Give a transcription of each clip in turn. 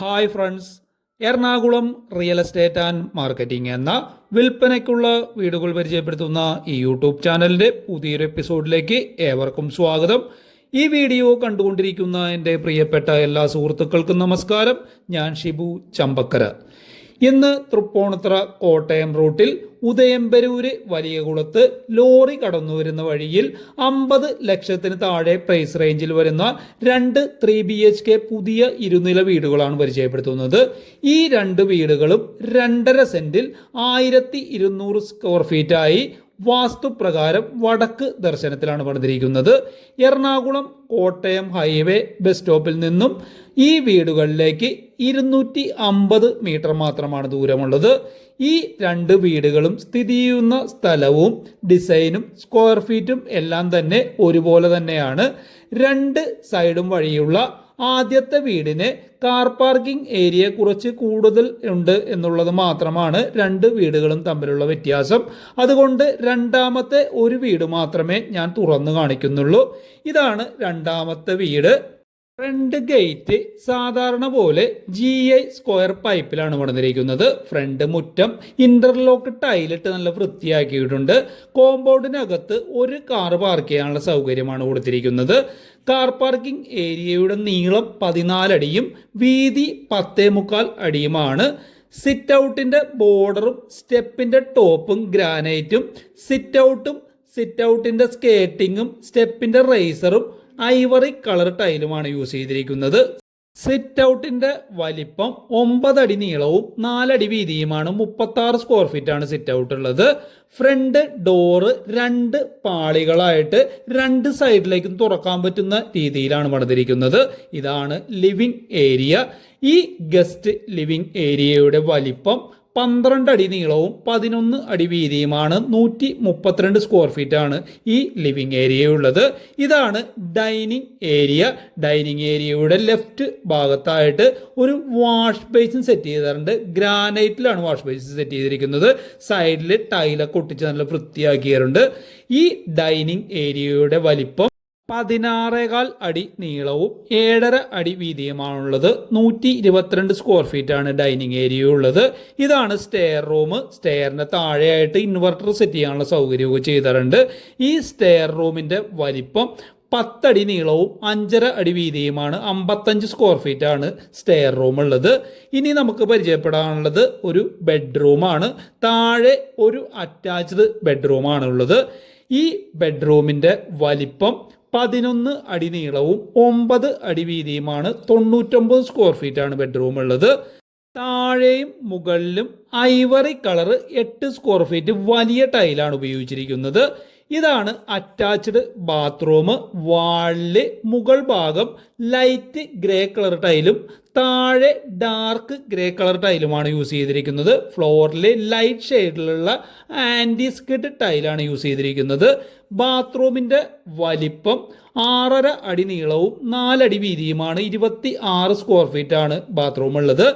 Hi friends Ernakulam real estate and marketing എന്ന വിൽപ്പനയ്ക്കുള്ള വീടുകൾ പരിചയപ്പെടുത്തുന്ന ഈ യൂട്യൂബ് ചാനലിന്റെ പുതിയൊരു എപ്പിസോഡിലേക്ക് ഏവർക്കും സ്വാഗതം. ഈ വീഡിയോ കണ്ടുകൊണ്ടിരിക്കുന്ന എന്റെ പ്രിയപ്പെട്ട എല്ലാ സുഹൃത്തുക്കൾക്കും നമസ്കാരം. ഞാൻ ഷിബു ചമ്പക്കര. ഇന്ന് തൃപ്പൂണിത്തറ കോട്ടയം റൂട്ടിൽ ഉദയംപരൂര് വലിയകുളത്ത് ലോറി കടന്നു വരുന്ന വഴിയിൽ അമ്പത് ലക്ഷത്തിന് താഴെ പ്രൈസ് റേഞ്ചിൽ വരുന്ന രണ്ട് ത്രീ ബി എച്ച് കെ പുതിയ ഇരുനില വീടുകളാണ് പരിചയപ്പെടുത്തുന്നത്. ഈ രണ്ട് വീടുകളും രണ്ടര സെന്റിൽ ആയിരത്തി ഇരുന്നൂറ് സ്ക്വയർ ഫീറ്റായി വാസ്തുപ്രകാരം വടക്ക് ദർശനത്തിലാണ് പണിതിരിക്കുന്നത്. എറണാകുളം കോട്ടയം ഹൈവേ ബസ് സ്റ്റോപ്പിൽ നിന്നും ഈ വീടുകളിലേക്ക് ഇരുന്നൂറ്റി അമ്പത് മീറ്റർ മാത്രമാണ് ദൂരമുള്ളത്. ഈ രണ്ട് വീടുകളും സ്ഥിതി ചെയ്യുന്ന സ്ഥലവും ഡിസൈനും സ്ക്വയർ ഫീറ്റും എല്ലാം തന്നെ ഒരുപോലെ തന്നെയാണ്. രണ്ട് സൈഡും വഴിയുള്ള ആദ്യത്തെ വീടിന് കാർ പാർക്കിംഗ് ഏരിയ കുറച്ച് കൂടുതൽ ഉണ്ട് എന്നുള്ളത് മാത്രമാണ് രണ്ട് വീടുകളും തമ്മിലുള്ള വ്യത്യാസം. അതുകൊണ്ട് രണ്ടാമത്തെ ഒരു വീട് മാത്രമേ ഞാൻ തുറന്നു കാണിക്കുന്നുള്ളൂ. ഇതാണ് രണ്ടാമത്തെ വീട്. ഫ്രണ്ട് ഗേറ്റ് സാധാരണ പോലെ ജി ഐ സ്ക്വയർ പൈപ്പിലാണ് പണിതിരിക്കുന്നത്. ഫ്രണ്ട് മുറ്റം ഇന്റർലോക്ക് ടൈലിട്ട് നല്ല വൃത്തിയാക്കിയിട്ടുണ്ട്. കോമ്പൗണ്ടിനകത്ത് ഒരു കാർ പാർക്ക് ചെയ്യാനുള്ള സൗകര്യമാണ് കൊടുത്തിരിക്കുന്നത്. കാർ പാർക്കിംഗ് ഏരിയയുടെ നീളം പതിനാലടിയും വീതി പത്തേ മുക്കാൽ അടിയുമാണ്. സിറ്റ് ഔട്ടിന്റെ ബോർഡറും സ്റ്റെപ്പിന്റെ ടോപ്പും ഗ്രാനൈറ്റും സിറ്റ് ഔട്ടും സിറ്റ് ഔട്ടിന്റെ സ്കേറ്റിങ്ങും സ്റ്റെപ്പിന്റെ റേസറും ഐവറി കളർ ടൈലുമാണ് യൂസ് ചെയ്തിരിക്കുന്നത്. സിറ്റ് ഔട്ടിന്റെ വലിപ്പം ഒമ്പതടി നീളവും നാലടി വീതിയുമാണ് മുപ്പത്തി ആറ് സ്ക്വയർ ഫീറ്റ് ആണ് സിറ്റ് ഔട്ട് ഉള്ളത്. ഫ്രണ്ട് ഡോറ് രണ്ട് പാളികളായിട്ട് രണ്ട് സൈഡിലേക്കും തുറക്കാൻ പറ്റുന്ന രീതിയിലാണ് പണിതിരിക്കുന്നത്. ഇതാണ് ലിവിംഗ് ഏരിയ. ഈ ഗസ്റ്റ് ലിവിംഗ് ഏരിയയുടെ വലിപ്പം പന്ത്രണ്ട് അടി നീളവും പതിനൊന്ന് അടി വീതിയുമാണ് നൂറ്റി മുപ്പത്തിരണ്ട് സ്ക്വയർ ഫീറ്റ് ആണ് ഈ ലിവിംഗ് ഏരിയ ഉള്ളത്. ഇതാണ് ഡൈനിങ് ഏരിയ ഡൈനിങ് ഏരിയയുടെ ലെഫ്റ്റ് ഭാഗത്തായിട്ട് ഒരു വാഷ് ബേസിൻ സെറ്റ് ചെയ്തിട്ടുണ്ട്. ഗ്രാനൈറ്റിലാണ് വാഷ് ബേസിൻ സെറ്റ് ചെയ്തിരിക്കുന്നത്. സൈഡിൽ ടൈലൊക്കെ ഒട്ടിച്ച് നല്ല വൃത്തിയാക്കിയിട്ടുണ്ട്. ഈ ഡൈനിങ് ഏരിയയുടെ വലിപ്പം പതിനാറേകാൽ അടി നീളവും ഏഴര അടി വീതിയുമാണുള്ളത്. നൂറ്റി ഇരുപത്തിരണ്ട് സ്ക്വയർ ഫീറ്റ് ആണ് ഡൈനിങ് ഏരിയ ഉള്ളത്. ഇതാണ് സ്റ്റെയർ റൂം സ്റ്റെയറിന്റെ താഴെയായിട്ട് ഇൻവെർട്ടർ സെറ്റ് ചെയ്യാനുള്ള സൗകര്യമൊക്കെ ചെയ്തിട്ടുണ്ട്. ഈ സ്റ്റെയർ റൂമിന്റെ വലിപ്പം പത്തടി നീളവും അഞ്ചര അടി വീതിയുമാണ്. അമ്പത്തഞ്ച് സ്ക്വയർ ഫീറ്റ് ആണ് സ്റ്റെയർ റൂം ഉള്ളത്. ഇനി നമുക്ക് പരിചയപ്പെടാനുള്ളത് ഒരു ബെഡ്റൂമാണ് താഴെ ഒരു അറ്റാച്ച്ഡ് ബെഡ്റൂമാണ് ഉള്ളത് ഈ ബെഡ്റൂമിന്റെ വലിപ്പം പതിനൊന്ന് അടി നീളവും ഒമ്പത് അടി വീതിയുമാണ് തൊണ്ണൂറ്റൊമ്പത് സ്ക്വയർ ഫീറ്റ് ആണ് ബെഡ്റൂം ഉള്ളത്. താഴെയും മുകളിലും ഐവറി കളർ എട്ട് സ്ക്വയർ ഫീറ്റ് വലിയ ടൈലാണ് ഉപയോഗിച്ചിരിക്കുന്നത്. ഇതാണ് അറ്റാച്ച്ഡ് ബാത്റൂം വാളിൽ മുകൾ ഭാഗം ലൈറ്റ് ഗ്രേ കളർ ടൈലും താഴെ ഡാർക്ക് ഗ്രേ കളർ ടൈലുമാണ് യൂസ് ചെയ്തിരിക്കുന്നത്. ഫ്ലോറിൽ ലൈറ്റ് ഷെയ്ഡിലുള്ള ആന്റി സ്കിഡ് ടൈലാണ് യൂസ് ചെയ്തിരിക്കുന്നത്. ബാത്റൂമിന്റെ വലിപ്പം ആറര അടി നീളവും നാലടി വീതിയുമാണ്. ഇരുപത്തി ആറ് സ്ക്വയർ ഫീറ്റ് ആണ് ബാത്റൂം ഉള്ളത്.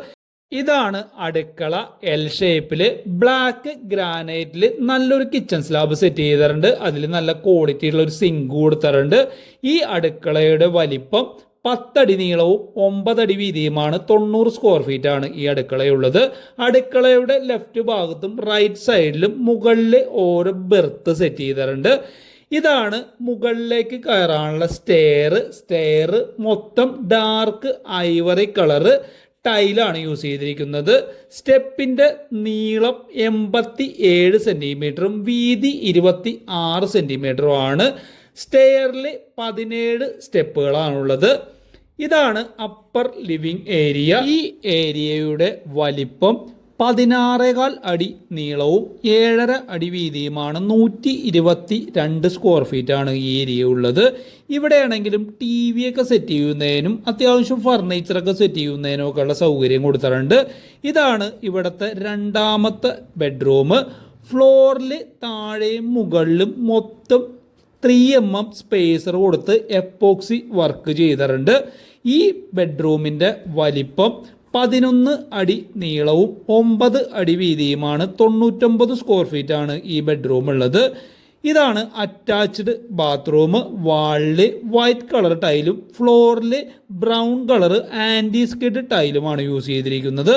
ഇതാണ് അടുക്കള എൽ ഷേപ്പിൽ ബ്ലാക്ക് ഗ്രാനൈറ്റിൽ നല്ലൊരു കിച്ചൺ സ്ലാബ് സെറ്റ് ചെയ്തിട്ടുണ്ട്. അതിൽ നല്ല ക്വാളിറ്റി ഉള്ള ഒരു സിങ്ക് കൊടുത്തിട്ടുണ്ട്. ഈ അടുക്കളയുടെ വലിപ്പം പത്തടി നീളവും ഒമ്പതടി വീതിയുമാണ് തൊണ്ണൂറ് സ്ക്വയർ ഫീറ്റ് ആണ് ഈ അടുക്കളയുള്ളത്. അടുക്കളയുടെ ലെഫ്റ്റ് ഭാഗത്തും റൈറ്റ് സൈഡിലും മുകളിൽ ഓരോ ബെർത്ത് സെറ്റ് ചെയ്തിട്ടുണ്ട്. ഇതാണ് മുകളിലേക്ക് കയറാനുള്ള സ്റ്റെയർ സ്റ്റെയർ മൊത്തം ഡാർക്ക് ഐവറി കളറ് ടൈലാണ് യൂസ് ചെയ്തിരിക്കുന്നത്. സ്റ്റെപ്പിന്റെ നീളം എൺപത്തി ഏഴ് സെന്റിമീറ്ററും വീതി ഇരുപത്തി ആറ് സെന്റിമീറ്ററും ആണ്. സ്റ്റെയറിൽ പതിനേഴ് സ്റ്റെപ്പുകളാണുള്ളത്. ഇതാണ് അപ്പർ ലിവിംഗ് ഏരിയ ഈ ഏരിയയുടെ വലിപ്പം പതിനാറേകാൽ അടി നീളവും ഏഴര അടി വീതിയുമാണ്. നൂറ്റി ഇരുപത്തി രണ്ട് സ്ക്വയർ ഫീറ്റ് ആണ് ഈ ഏരിയ ഉള്ളത്. ഇവിടെയാണെങ്കിലും ടി വി ഒക്കെ സെറ്റ് ചെയ്യുന്നതിനും അത്യാവശ്യം ഫർണിച്ചറൊക്കെ സെറ്റ് ചെയ്യുന്നതിനും ഒക്കെ ഉള്ള സൗകര്യം കൊടുത്തിട്ടുണ്ട്. ഇതാണ് ഇവിടുത്തെ രണ്ടാമത്തെ ബെഡ്റൂം ഫ്ലോറിൽ താഴെയും മുകളിലും മൊത്തം ത്രീ എം എം സ്പേസർ കൊടുത്ത് എപ്പോക്സി വർക്ക് ചെയ്തിട്ടുണ്ട്. ഈ ബെഡ്റൂമിന്റെ വലിപ്പം പതിനൊന്ന് അടി നീളവും ഒമ്പത് അടി വീതിയുമാണ്. തൊണ്ണൂറ്റൊമ്പത് സ്ക്വയർ ഫീറ്റ് ആണ് ഈ ബെഡ്റൂം ഉള്ളത്. ഇതാണ് അറ്റാച്ച്ഡ് ബാത്റൂം വാളിൽ വൈറ്റ് കളർ ടൈലും ഫ്ലോറിൽ ബ്രൗൺ കളർ ആന്റി സ്കിഡ് ടൈലുമാണ് യൂസ് ചെയ്തിരിക്കുന്നത്.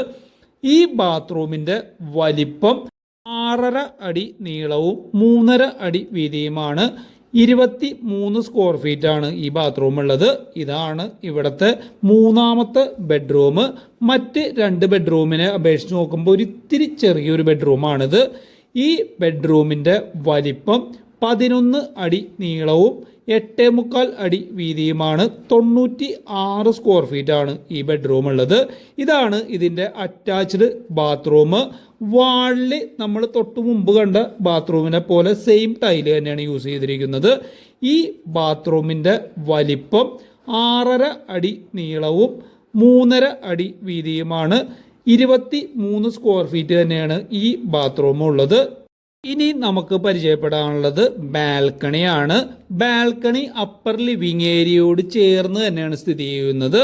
ഈ ബാത്റൂമിന്റെ വലിപ്പം ആറര അടി നീളവും മൂന്നര അടി വീതിയുമാണ്. ഇരുപത്തി മൂന്ന് സ്ക്വയർ ഫീറ്റ് ആണ് ഈ ബാത്റൂം ഉള്ളത്. ഇതാണ് ഇവിടുത്തെ മൂന്നാമത്തെ ബെഡ്റൂം മറ്റ് രണ്ട് ബെഡ്റൂമിനെ അപേക്ഷിച്ച് നോക്കുമ്പോൾ ഒരു ഇത്തിരി ചെറിയൊരു ബെഡ്റൂമാണിത് ഈ ബെഡ്റൂമിന്റെ വലിപ്പം പതിനൊന്ന് അടി നീളവും എട്ടേ മുക്കാൽ അടി വീതിയുമാണ്. തൊണ്ണൂറ്റി ആറ് സ്ക്വയർ ഫീറ്റ് ആണ് ഈ ബെഡ്റൂം ഉള്ളത്. ഇതാണ് ഇതിന്റെ അറ്റാച്ച്ഡ് ബാത്റൂം വാളിൽ നമ്മൾ തൊട്ട് മുമ്പ് കണ്ട ബാത്റൂമിനെ പോലെ സെയിം ടൈൽ തന്നെയാണ് യൂസ് ചെയ്തിരിക്കുന്നത്. ഈ ബാത്റൂമിന്റെ വലിപ്പം ആറര അടി നീളവും മൂന്നര അടി വീതിയുമാണ്. ഇരുപത്തി മൂന്ന് സ്ക്വയർ ഫീറ്റ് തന്നെയാണ് ഈ ബാത്റൂം ഉള്ളത്. ഇനി നമുക്ക് പരിചയപ്പെടാനുള്ളത് ബാൽക്കണിയാണ്. ബാൽക്കണി അപ്പർ ലിവിങ് ഏരിയയോട് ചേർന്ന് തന്നെയാണ് സ്ഥിതി ചെയ്യുന്നത്.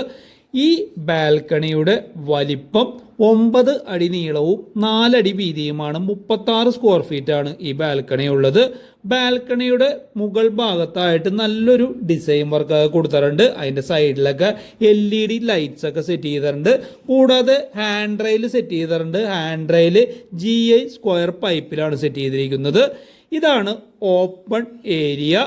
ഈ ബാൽക്കണിയുടെ വലിപ്പം ഒമ്പത് അടി നീളവും നാലടി വീതിയുമാണ്. മുപ്പത്താറ് സ്ക്വയർ ഫീറ്റ് ആണ് ഈ ബാൽക്കണി ഉള്ളത്. ബാൽക്കണിയുടെ മുകൾ ഭാഗത്തായിട്ട് നല്ലൊരു ഡിസൈൻ വർക്ക് കൊടുത്തിട്ടുണ്ട്. അതിന്റെ സൈഡിലൊക്കെ എൽ ഇ ഡി ലൈറ്റ്സ് ഒക്കെ സെറ്റ് ചെയ്തിട്ടുണ്ട്. കൂടാതെ ഹാൻഡ് റെയിൽ സെറ്റ് ചെയ്തിട്ടുണ്ട്. Hand rail G I square പൈപ്പിലാണ് set ചെയ്തിരിക്കുന്നത്. ഇതാണ് ഓപ്പൺ ഏരിയ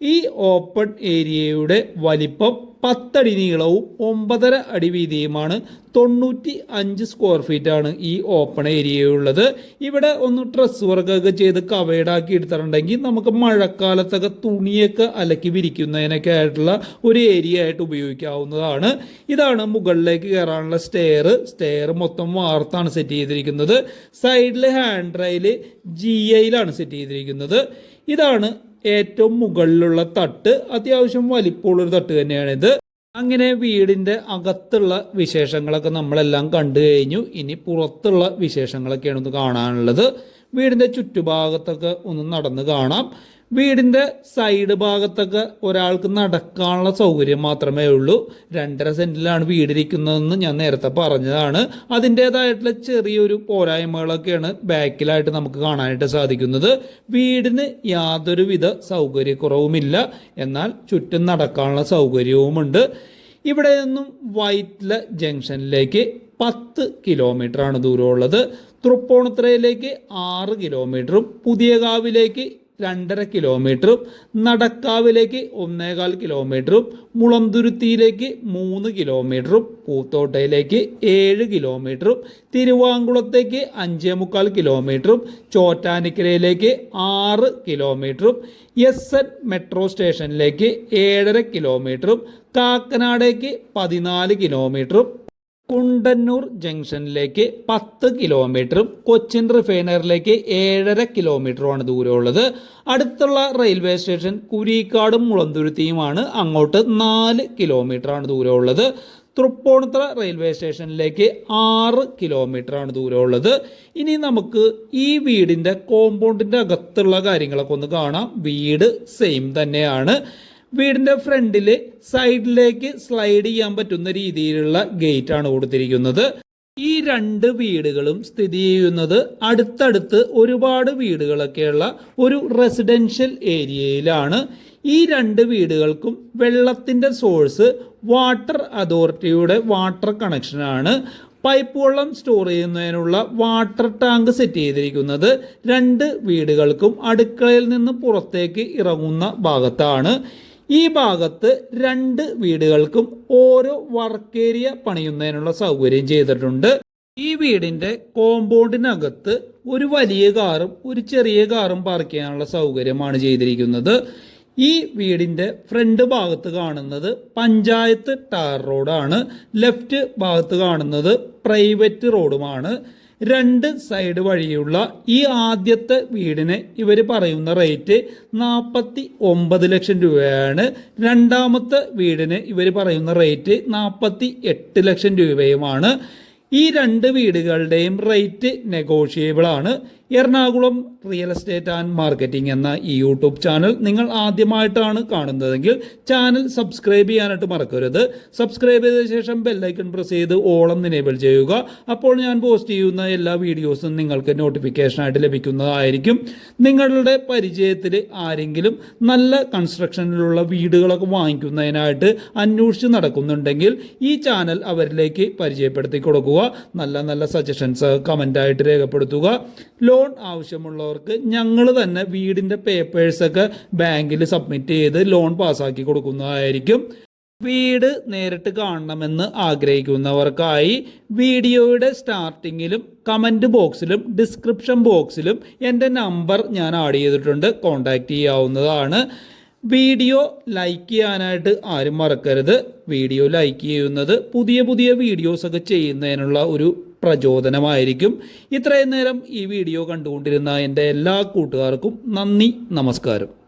ഈ ഓപ്പൺ ഏരിയയുടെ വലിപ്പം പത്തടി നീളവും ഒമ്പതര അടി വീതിയുമാണ്. തൊണ്ണൂറ്റി അഞ്ച് സ്ക്വയർ ഫീറ്റ് ആണ് ഈ ഓപ്പൺ ഏരിയയുള്ളത് ഇവിടെ ഒന്ന് ഡ്രസ് വർക്കൊക്കെ ചെയ്ത് കവേഡാക്കി എടുത്തിട്ടുണ്ടെങ്കിൽ നമുക്ക് മഴക്കാലത്തൊക്കെ തുണിയൊക്കെ അലക്കി വിരിക്കുന്നതിനൊക്കെ ആയിട്ടുള്ള ഒരു ഏരിയ ആയിട്ട് ഉപയോഗിക്കാവുന്നതാണ്. ഇതാണ് മുകളിലേക്ക് കയറാനുള്ള സ്റ്റെയർ സ്റ്റെയർ മൊത്തം വാർത്താണ് സെറ്റ് ചെയ്തിരിക്കുന്നത്. സൈഡിൽ ഹാൻഡ് റൈൽ ജി ഐയിലാണ് സെറ്റ് ചെയ്തിരിക്കുന്നത്. ഇതാണ് ഏറ്റവും മുകളിലുള്ള തട്ട് അത്യാവശ്യം വലിപ്പമുള്ളൊരു തട്ട് തന്നെയാണിത് അങ്ങനെ വീടിന്റെ അകത്തുള്ള വിശേഷങ്ങളൊക്കെ നമ്മളെല്ലാം കണ്ടു കഴിഞ്ഞു. ഇനി പുറത്തുള്ള വിശേഷങ്ങളൊക്കെയാണ് ഒന്ന് കാണാനുള്ളത്. വീടിന്റെ ചുറ്റുഭാഗത്തൊക്കെ ഒന്ന് നടന്ന് കാണാം. വീടിന്റെ സൈഡ് ഭാഗത്തൊക്കെ ഒരാൾക്ക് നടക്കാനുള്ള സൗകര്യം മാത്രമേ ഉള്ളൂ. രണ്ടര സെന്റിലാണ് വീടിരിക്കുന്നതെന്ന് ഞാൻ നേരത്തെ പറഞ്ഞതാണ്. അതിന്റേതായിട്ടുള്ള ചെറിയൊരു പോരായ്മകളൊക്കെയാണ് ബാക്കിലായിട്ട് നമുക്ക് കാണാനായിട്ട് സാധിക്കുന്നത്. വീടിന് യാതൊരുവിധ സൗകര്യക്കുറവുമില്ല. എന്നാൽ ചുറ്റും നടക്കാനുള്ള സൗകര്യവുമുണ്ട്. ഇവിടെ നിന്നും വൈറ്റ്ല ജംഗ്ഷനിലേക്ക് പത്ത് കിലോമീറ്ററാണ് ദൂരമുള്ളത്. തൃപ്പൂണിത്തുറയിലേക്ക് ആറ് കിലോമീറ്ററും പുതിയകാവിലേക്ക് രണ്ടര കിലോമീറ്ററും നടക്കാവിലേക്ക് ഒന്നേകാൽ കിലോമീറ്ററും മുളന്തുരുത്തിയിലേക്ക് മൂന്ന് കിലോമീറ്ററും പൂത്തോട്ടയിലേക്ക് ഏഴ് കിലോമീറ്ററും തിരുവാങ്കുളത്തേക്ക് അഞ്ചേ മുക്കാൽ കിലോമീറ്ററും ചോറ്റാനിക്കരയിലേക്ക് ആറ് കിലോമീറ്ററും എസ് എൻ മെട്രോ സ്റ്റേഷനിലേക്ക് ഏഴര കിലോമീറ്ററും കാക്കനാടേക്ക് പതിനാല് കിലോമീറ്ററും കുണ്ടന്നൂർ ജംഗ്ഷനിലേക്ക് പത്ത് കിലോമീറ്ററും കൊച്ചിൻ റിഫൈനറിലേക്ക് ഏഴര കിലോമീറ്ററുമാണ് ദൂരമുള്ളത്. അടുത്തുള്ള റെയിൽവേ സ്റ്റേഷൻ കുരീക്കാടും മുളന്തുരുത്തിയുമാണ് അങ്ങോട്ട് നാല് കിലോമീറ്ററാണ് ദൂരമുള്ളത്. തൃപ്പൂണിത്തറ റെയിൽവേ സ്റ്റേഷനിലേക്ക് ആറ് കിലോമീറ്ററാണ് ദൂരമുള്ളത്. ഇനി നമുക്ക് ഈ വീടിന്റെ കോമ്പൗണ്ടിന്റെ അകത്തുള്ള കാര്യങ്ങളൊക്കെ ഒന്ന് കാണാം. വീട് സെയിം തന്നെയാണ്. വീടിന്റെ ഫ്രണ്ടിൽ സൈഡിലേക്ക് സ്ലൈഡ് ചെയ്യാൻ പറ്റുന്ന രീതിയിലുള്ള ഗേറ്റ് ആണ് കൊടുത്തിരിക്കുന്നത്. ഈ രണ്ട് വീടുകളും സ്ഥിതി ചെയ്യുന്നത് അടുത്തടുത്ത് ഒരുപാട് വീടുകളൊക്കെയുള്ള ഒരു റെസിഡൻഷ്യൽ ഏരിയയിലാണ് ഈ രണ്ട് വീടുകൾക്കും വെള്ളത്തിന്റെ സോഴ്സ് വാട്ടർ അതോറിറ്റിയുടെ വാട്ടർ കണക്ഷനാണ് പൈപ്പ് വെള്ളം സ്റ്റോർ ചെയ്യുന്നതിനുള്ള വാട്ടർ ടാങ്ക് സെറ്റ് ചെയ്തിരിക്കുന്നത് രണ്ട് വീടുകൾക്കും അടുക്കളയിൽ നിന്ന് പുറത്തേക്ക് ഇറങ്ങുന്ന ഭാഗത്താണ്. ഈ ഭാഗത്ത് രണ്ട് വീടുകൾക്കും ഓരോ വർക്ക് ഏരിയ പണിയുന്നതിനുള്ള സൗകര്യം ചെയ്തിട്ടുണ്ട്. ഈ വീടിന്റെ കോമ്പൗണ്ടിനകത്ത് ഒരു വലിയ കാറും ഒരു ചെറിയ കാറും പാർക്ക് ചെയ്യാനുള്ള സൗകര്യമാണ് ചെയ്തിരിക്കുന്നത്. ഈ വീടിന്റെ ഫ്രണ്ട് ഭാഗത്ത് കാണുന്നത് പഞ്ചായത്ത് ടാർ റോഡാണ് ലെഫ്റ്റ് ഭാഗത്ത് കാണുന്നത് പ്രൈവറ്റ് റോഡുമാണ് രണ്ട് സൈഡ് വഴിയുള്ള ഈ ആദ്യത്തെ വീടിന് ഇവർ പറയുന്ന റേറ്റ് നാൽപ്പത്തി ഒമ്പത് ലക്ഷം രൂപയാണ്. രണ്ടാമത്തെ വീടിന് ഇവർ പറയുന്ന റേറ്റ് നാൽപ്പത്തി എട്ട് ലക്ഷം രൂപയുമാണ്. ഈ രണ്ട് വീടുകളുടെയും റേറ്റ് നെഗോഷിയബിൾ ആണ് Ernakulam real estate and marketing എന്ന ഈ യൂട്യൂബ് ചാനൽ നിങ്ങൾ ആദ്യമായിട്ടാണ് കാണുന്നതെങ്കിൽ ചാനൽ സബ്സ്ക്രൈബ് ചെയ്യാനായിട്ട് മറക്കരുത്. സബ്സ്ക്രൈബ് ചെയ്ത ശേഷം ബെല്ലൈക്കൺ പ്രസ് ചെയ്ത് ഓളം എനേബിൾ ചെയ്യുക. അപ്പോൾ ഞാൻ പോസ്റ്റ് ചെയ്യുന്ന എല്ലാ വീഡിയോസും നിങ്ങൾക്ക് നോട്ടിഫിക്കേഷനായിട്ട് ലഭിക്കുന്നതായിരിക്കും. നിങ്ങളുടെ പരിചയത്തിൽ ആരെങ്കിലും നല്ല കൺസ്ട്രക്ഷനിലുള്ള വീടുകളൊക്കെ വാങ്ങിക്കുന്നതിനായിട്ട് അന്വേഷിച്ച് നടക്കുന്നുണ്ടെങ്കിൽ ഈ ചാനൽ അവരിലേക്ക് പരിചയപ്പെടുത്തി കൊടുക്കുക. നല്ല നല്ല സജഷൻസ് കമന്റായിട്ട് രേഖപ്പെടുത്തുക. ലോൺ ആവശ്യമുള്ളവർക്ക് ഞങ്ങൾ തന്നെ വീടിന്റെ പേപ്പേഴ്സൊക്കെ ബാങ്കിൽ സബ്മിറ്റ് ചെയ്ത് ലോൺ പാസ്സാക്കി കൊടുക്കുന്നതായിരിക്കും. വീട് നേരിട്ട് കാണണമെന്ന് ആഗ്രഹിക്കുന്നവർക്കായി വീഡിയോയുടെ സ്റ്റാർട്ടിങ്ങിലും കമന്റ് ബോക്സിലും ഡിസ്ക്രിപ്ഷൻ ബോക്സിലും എന്റെ നമ്പർ ഞാൻ ആഡ് ചെയ്തിട്ടുണ്ട്. കോൺടാക്റ്റ് ചെയ്യാവുന്നതാണ്. വീഡിയോ ലൈക്ക് ചെയ്യാനായിട്ട് ആരും മറക്കരുത്. വീഡിയോ ലൈക്ക് ചെയ്യുന്നത് പുതിയ പുതിയ വീഡിയോസൊക്കെ ചെയ്യുന്നതിനുള്ള ഒരു പ്രചോദനമായിരിക്കും. ഇത്രയും നേരം ഈ വീഡിയോ കണ്ടുകൊണ്ടിരുന്ന എന്റെ എല്ലാ കൂട്ടുകാർക്കും നന്ദി നമസ്കാരം.